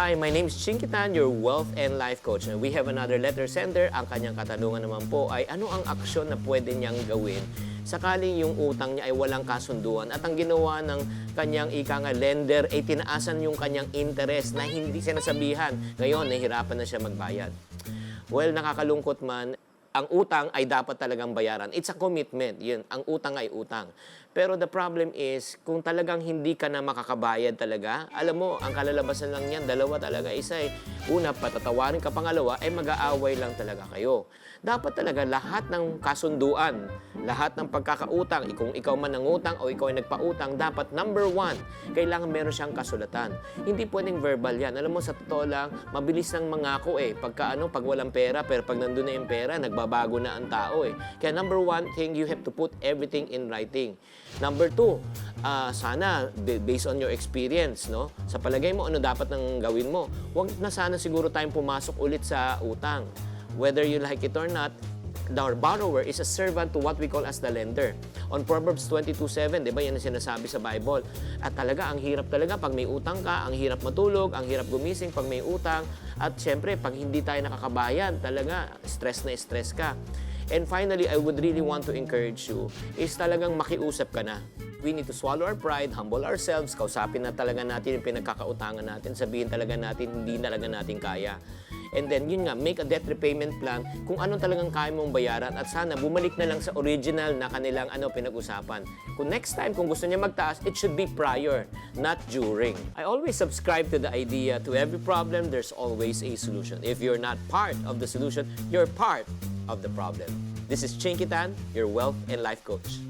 Hi, my name is Chinkitan, your wealth and life coach. And we have another letter sender. Ang kanyang katanungan naman po ay ano ang aksyon na pwede niyang gawin sakaling yung utang niya ay walang kasunduan at ang ginawa ng kanyang ika nga lender ay tinaasan yung kanyang interest na hindi sinasabihan. Ngayon, nahihirapan na siya magbayad. Well, nakakalungkot man, ang utang ay dapat talagang bayaran. It's a commitment. Yun, ang utang ay utang. Pero the problem is, kung talagang hindi ka na makakabayad talaga, alam mo, ang kalalabasan lang niyan, dalawa talaga. Isa ay, una, patatawarin ka, pangalawa, ay mag-aaway lang talaga kayo. Dapat talaga lahat ng kasunduan, lahat ng pagkakautang, kung ikaw man nangutang o ikaw ay nagpautang, dapat number one, kailangan meron siyang kasulatan. Hindi pwedeng verbal yan. Alam mo, sa totoo lang, mabilis lang mangako eh. Pagka ano, pag walang pera, pero pag nandun na yung pera, nagbabago na ang tao eh. Kaya number one thing, you have to put everything in writing. Number two, ah, sana, ba- based on your experience, no? Sa palagay mo, ano dapat nang gawin mo? Huwag na sana siguro tayong pumasok ulit sa utang. Whether you like it or not, the borrower is a servant to what we call as the lender. On Proverbs 22.7, di ba yan ang sinasabi sa Bible? At talaga, ang hirap talaga pag may utang ka, ang hirap matulog, ang hirap gumising pag may utang. At syempre, pag hindi tayo nakakabayan, talaga, stress na stress ka. And finally, I would really want to encourage you is talagang makiusap ka na. We need to swallow our pride, humble ourselves, kausapin na talaga natin yung pinagkakautangan natin, sabihin talaga natin hindi talaga natin kaya. And then, yun nga, make a debt repayment plan kung ano talagang kaya mong bayaran at sana bumalik na lang sa original na kanilang ano pinag-usapan. Kung next time, kung gusto niya magtaas, it should be prior, not during. I always subscribe to the idea to every problem, there's always a solution. If you're not part of the solution, you're part of the problem. This is Chinkitan, your wealth and life coach.